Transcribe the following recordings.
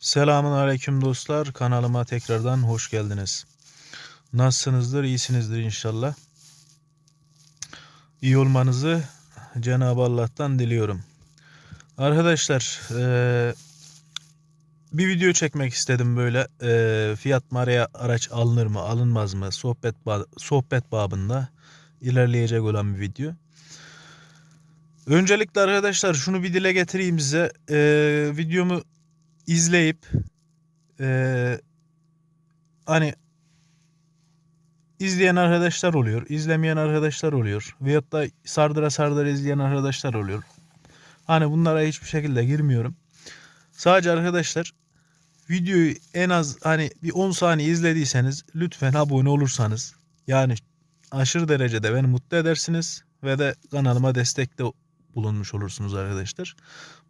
Selamun aleyküm dostlar. Kanalıma tekrardan hoş geldiniz. Nasılsınızdır? İyisinizdir inşallah. İyi olmanızı Cenab-ı Allah'tan diliyorum. Arkadaşlar eee, bir video çekmek istedim böyle. Eee, Fiyat Marea araç alınır mı alınmaz mı sohbet sohbet babında ilerleyecek olan bir video. Öncelikle arkadaşlar şunu bir dile getireyim size. Eee, videomu izleyip eee, hani izleyen arkadaşlar oluyor, izlemeyen arkadaşlar oluyor. Veyahut da sardıra sardıra izleyen arkadaşlar oluyor. Hani bunlara hiçbir şekilde girmiyorum. Sadece arkadaşlar videoyu en az hani bir 10 saniye izlediyseniz lütfen abone olursanız yani aşırı derecede beni mutlu edersiniz ve de kanalıma destekte bulunmuş olursunuz arkadaşlar.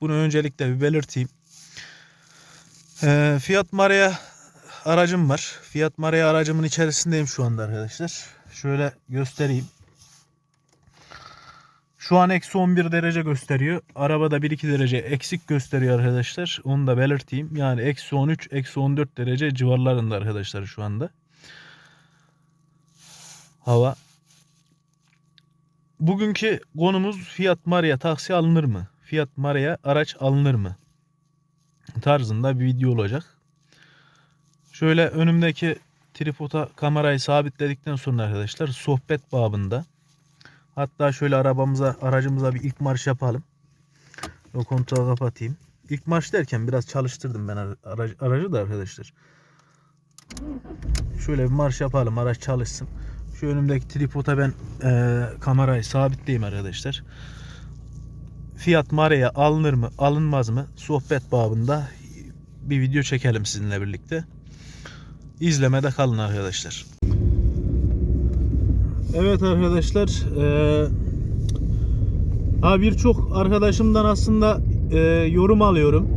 Bunu öncelikle bir belirteyim. Ee, Fiat Marea aracım var. Fiat Marea aracımın içerisindeyim şu anda arkadaşlar. Şöyle göstereyim. Şu an eksi 11 derece gösteriyor. Arabada 1-2 derece eksik gösteriyor arkadaşlar. Onu da belirteyim. Yani eksi 13, eksi 14 derece civarlarında arkadaşlar şu anda. Hava. Bugünkü konumuz Fiat Marea taksi alınır mı? Fiat Marea araç alınır mı? Tarzında bir video olacak. Şöyle önümdeki tripoda kamerayı sabitledikten sonra arkadaşlar sohbet babında hatta şöyle arabamıza aracımıza bir ilk marş yapalım. O kontağı kapatayım. İlk marş derken biraz çalıştırdım ben ara- aracı, aracı da arkadaşlar. Şöyle bir marş yapalım araç çalışsın. Şu önümdeki tripoda ben eee, kamerayı sabitleyeyim arkadaşlar. Fiyat Marea alınır mı alınmaz mı sohbet babında bir video çekelim sizinle birlikte. İzlemede kalın arkadaşlar. Evet arkadaşlar ha birçok arkadaşımdan aslında eee, yorum alıyorum.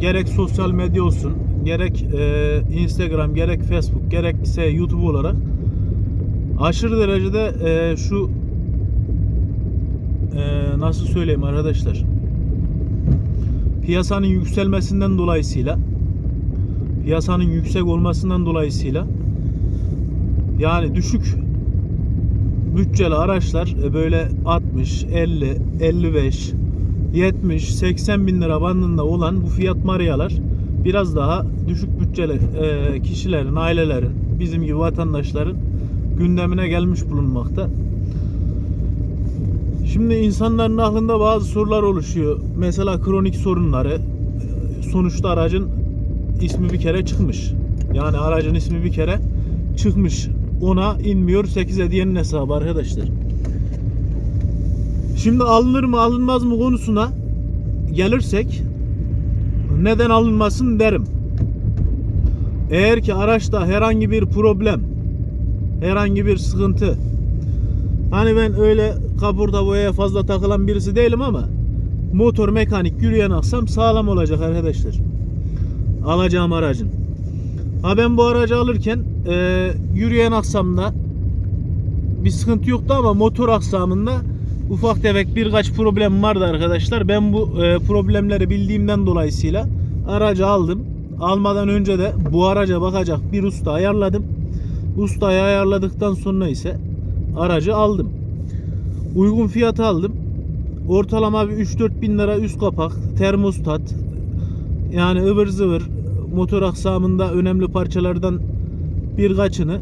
Gerek sosyal medya olsun, gerek eee, Instagram, gerek Facebook, gerekse YouTube olarak aşırı derecede eee, şu nasıl söyleyeyim arkadaşlar piyasanın yükselmesinden dolayısıyla piyasanın yüksek olmasından dolayısıyla yani düşük bütçeli araçlar e, böyle 60, 50, 55, 70, 80 bin lira bandında olan bu fiyat mariyalar biraz daha düşük bütçeli e, kişilerin, ailelerin, bizim gibi vatandaşların gündemine gelmiş bulunmakta. Şimdi insanların aklında bazı sorular oluşuyor. Mesela kronik sorunları. Sonuçta aracın ismi bir kere çıkmış. Yani aracın ismi bir kere çıkmış. Ona inmiyor 8 hediyenin hesabı arkadaşlar. Şimdi alınır mı alınmaz mı konusuna gelirsek neden alınmasın derim. Eğer ki araçta herhangi bir problem, herhangi bir sıkıntı Hani ben öyle kaporta boyaya fazla takılan birisi değilim ama motor mekanik yürüyen aksam sağlam olacak arkadaşlar. Alacağım aracın. Ha ben bu aracı alırken e, yürüyen aksamda bir sıkıntı yoktu ama motor aksamında ufak tefek birkaç problem vardı arkadaşlar. Ben bu e, problemleri bildiğimden dolayısıyla aracı aldım. Almadan önce de bu araca bakacak bir usta ayarladım. Ustayı ayarladıktan sonra ise aracı aldım. Uygun fiyata aldım. Ortalama bir 3-4 bin lira üst kapak, termostat, yani ıvır zıvır motor aksamında önemli parçalardan birkaçını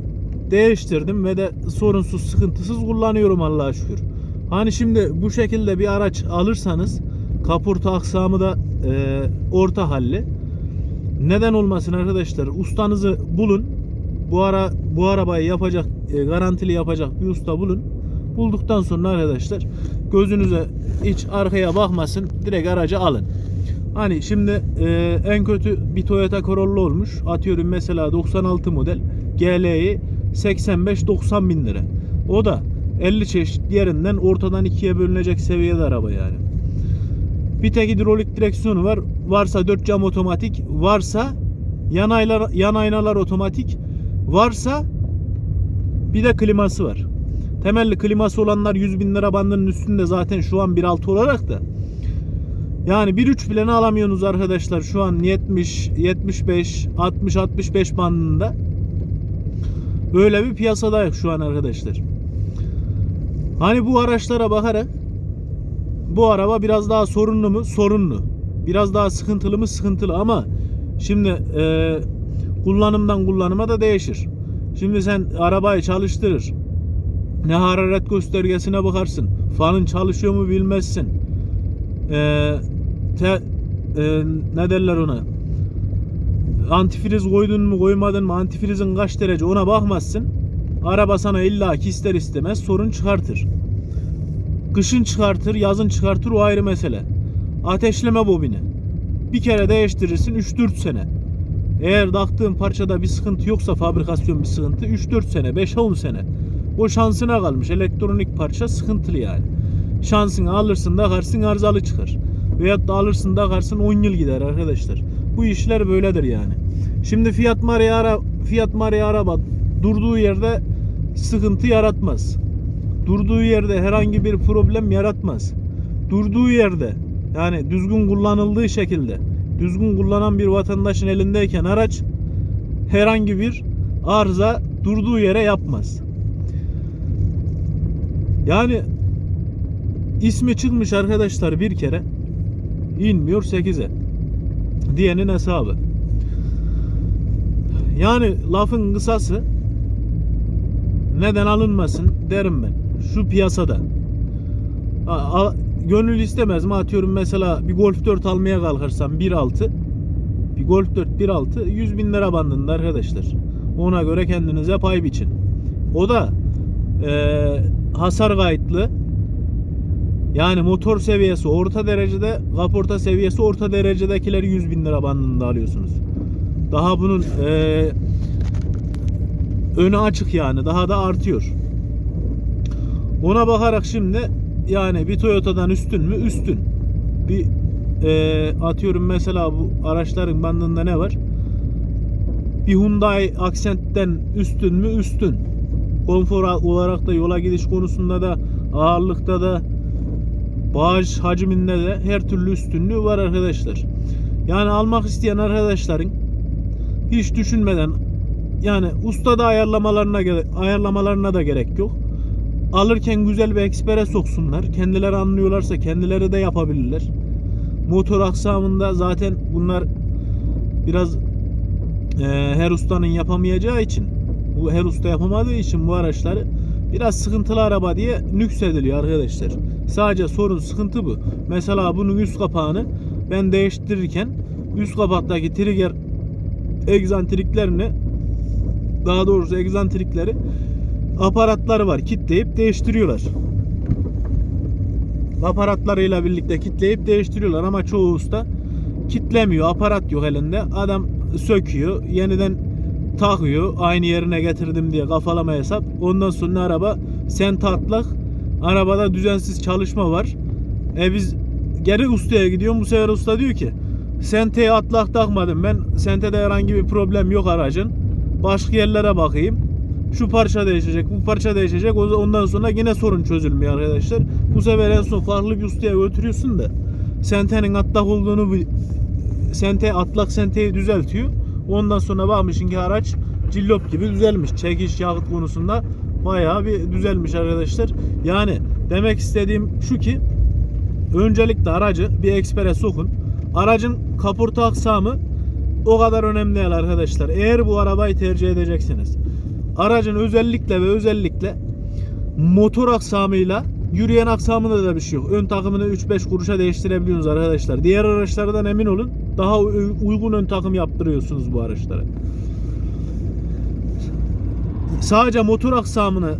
değiştirdim ve de sorunsuz sıkıntısız kullanıyorum Allah'a şükür. Hani şimdi bu şekilde bir araç alırsanız kaporta aksamı da e, orta halli. Neden olmasın arkadaşlar? Ustanızı bulun. Bu ara bu arabayı yapacak e, garantili yapacak bir usta bulun. Bulduktan sonra arkadaşlar gözünüze hiç arkaya bakmasın. Direkt aracı alın. Hani şimdi e, en kötü bir Toyota Corolla olmuş. Atıyorum mesela 96 model GL'yi 85-90 bin lira. O da 50 çeşit yerinden ortadan ikiye bölünecek seviyede araba yani. Bir tek hidrolik direksiyonu var. Varsa 4 cam otomatik. Varsa yan, aylar, yan aynalar otomatik. Varsa bir de kliması var. Temelli kliması olanlar 100 bin lira bandının üstünde zaten şu an 1.6 olarak da Yani 1.3 bile ne alamıyorsunuz arkadaşlar şu an 70, 75, 60, 65 bandında. Öyle bir piyasadayız şu an arkadaşlar. Hani bu araçlara bakarak bu araba biraz daha sorunlu mu? Sorunlu. Biraz daha sıkıntılı mı? Sıkıntılı ama şimdi e, kullanımdan kullanıma da değişir. Şimdi sen arabayı çalıştırır. Ne hararet göstergesine bakarsın. Fanın çalışıyor mu bilmezsin. E, te, e, ne derler ona? Antifriz koydun mu koymadın mı? Antifrizin kaç derece ona bakmazsın. Araba sana illa ki ister istemez sorun çıkartır. Kışın çıkartır, yazın çıkartır o ayrı mesele. Ateşleme bobini. Bir kere değiştirirsin 3-4 sene. Eğer taktığın parçada bir sıkıntı yoksa fabrikasyon bir sıkıntı 3-4 sene, 5-10 sene. O şansına kalmış. Elektronik parça sıkıntılı yani. Şansını alırsın takarsın arızalı çıkar. Veyahut da alırsın takarsın 10 yıl gider arkadaşlar. Bu işler böyledir yani. Şimdi Fiat Marea, ara, Fiat Marea araba durduğu yerde sıkıntı yaratmaz. Durduğu yerde herhangi bir problem yaratmaz. Durduğu yerde yani düzgün kullanıldığı şekilde düzgün kullanan bir vatandaşın elindeyken araç herhangi bir arıza durduğu yere yapmaz. Yani ismi çıkmış arkadaşlar bir kere inmiyor 8'e diyenin hesabı. Yani lafın kısası neden alınmasın derim ben. Şu piyasada. A, a- gönül istemez mi? Atıyorum mesela bir Golf 4 almaya kalkarsam 1.6 bir Golf 4 1.6 100 bin lira bandında arkadaşlar. Ona göre kendinize pay biçin. O da eee, hasar kayıtlı. Yani motor seviyesi orta derecede, kaporta seviyesi orta derecedekileri 100 bin lira bandında alıyorsunuz. Daha bunun eee önü açık yani. Daha da artıyor. Ona bakarak şimdi yani bir Toyota'dan üstün mü? Üstün. Bir eee, atıyorum mesela bu araçların bandında ne var? Bir Hyundai Accent'ten üstün mü? Üstün. Konfor olarak da yola gidiş konusunda da ağırlıkta da bağış hacminde de her türlü üstünlüğü var arkadaşlar. Yani almak isteyen arkadaşların hiç düşünmeden yani ustada ayarlamalarına gere- ayarlamalarına da gerek yok. Alırken güzel bir ekspere soksunlar. Kendileri anlıyorlarsa kendileri de yapabilirler. Motor aksamında zaten bunlar biraz e, her ustanın yapamayacağı için bu her usta yapamadığı için bu araçları biraz sıkıntılı araba diye nüksediliyor arkadaşlar. Sadece sorun sıkıntı bu. Mesela bunun üst kapağını ben değiştirirken üst kapaktaki trigger egzantriklerini daha doğrusu egzantrikleri aparatları var. Kitleyip değiştiriyorlar. Aparatlarıyla birlikte kitleyip değiştiriyorlar ama çoğu usta kitlemiyor. Aparat yok elinde. Adam söküyor. Yeniden takıyor. Aynı yerine getirdim diye kafalama hesap. Ondan sonra araba sen tatlak. Arabada düzensiz çalışma var. E biz geri ustaya gidiyorum. Bu sefer usta diyor ki Sente'ye atlak takmadım ben. Sente'de herhangi bir problem yok aracın. Başka yerlere bakayım. Şu parça değişecek, bu parça değişecek. Ondan sonra yine sorun çözülmüyor arkadaşlar. Bu sefer en son farklı bir ustaya götürüyorsun da Sente'nin atlak olduğunu Sente atlak senteyi düzeltiyor. Ondan sonra bakmışsın ki araç cillop gibi düzelmiş. Çekiş yakıt konusunda bayağı bir düzelmiş arkadaşlar. Yani demek istediğim şu ki öncelikle aracı bir ekspere sokun. Aracın kaporta aksamı o kadar önemli değil arkadaşlar. Eğer bu arabayı tercih edeceksiniz. Aracın özellikle ve özellikle motor aksamıyla yürüyen aksamında da bir şey yok. Ön takımını 3-5 kuruşa değiştirebiliyorsunuz arkadaşlar. Diğer araçlardan emin olun. Daha uygun ön takım yaptırıyorsunuz bu araçlara. Sadece motor aksamını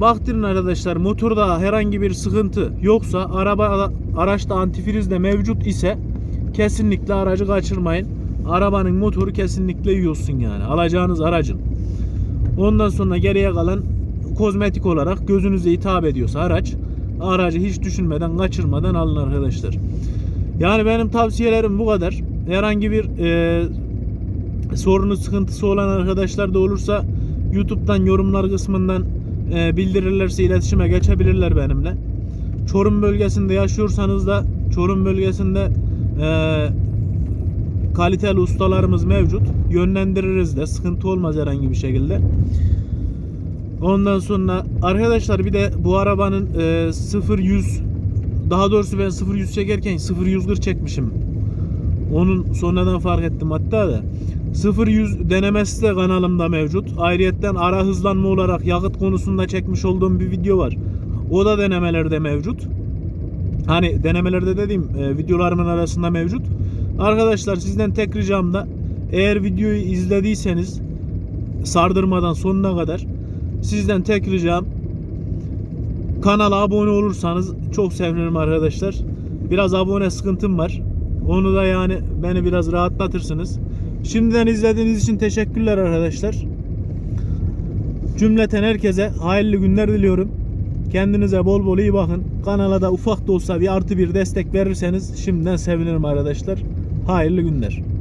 baktırın arkadaşlar. Motorda herhangi bir sıkıntı yoksa araba araçta antifriz de mevcut ise kesinlikle aracı kaçırmayın. Arabanın motoru kesinlikle yiyorsun yani. Alacağınız aracın. Ondan sonra geriye kalan kozmetik olarak gözünüze hitap ediyorsa araç aracı hiç düşünmeden kaçırmadan alın arkadaşlar. Yani benim tavsiyelerim bu kadar. Herhangi bir e, sorunu sıkıntısı olan arkadaşlar da olursa YouTube'dan yorumlar kısmından e, bildirirlerse iletişime geçebilirler benimle. Çorum bölgesinde yaşıyorsanız da Çorum bölgesinde e, kaliteli ustalarımız mevcut. Yönlendiririz de sıkıntı olmaz herhangi bir şekilde. Ondan sonra arkadaşlar bir de bu arabanın e, 0100 daha doğrusu ben 0100 çekerken 0140 çekmişim. Onun sonradan fark ettim hatta da. 0100 denemesi de kanalımda mevcut. Ayrıyetten ara hızlanma olarak yakıt konusunda çekmiş olduğum bir video var. O da denemelerde mevcut. Hani denemelerde dediğim e, videolarımın arasında mevcut. Arkadaşlar sizden tek ricam da eğer videoyu izlediyseniz sardırmadan sonuna kadar sizden tek ricam kanala abone olursanız çok sevinirim arkadaşlar. Biraz abone sıkıntım var. Onu da yani beni biraz rahatlatırsınız. Şimdiden izlediğiniz için teşekkürler arkadaşlar. Cümleten herkese hayırlı günler diliyorum. Kendinize bol bol iyi bakın. Kanala da ufak da olsa bir artı bir destek verirseniz şimdiden sevinirim arkadaşlar. Hayırlı günler.